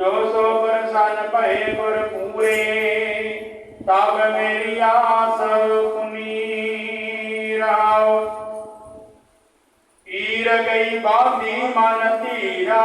ਜੋ ਸੋ ਪਰਸਨ ਭਏ ਪਰ ਪੂਰੇ ਤਬ ਮੇਰੀ ਆਸ ਕੁਮੀਰਾਓ ਈਰ ਗਈ ਬਾਦੀ ਮਨ ਧੀਰਾ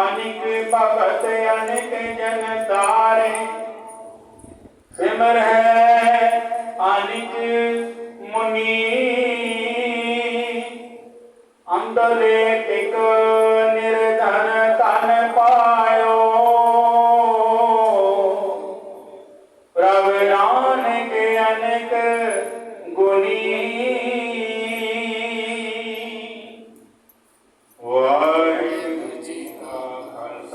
अनिक भगत अनिक जन तारे सिमर है अनिक मुनि अंदर एक निर्धन तन पायो प्रभ नानक अनेक गुणी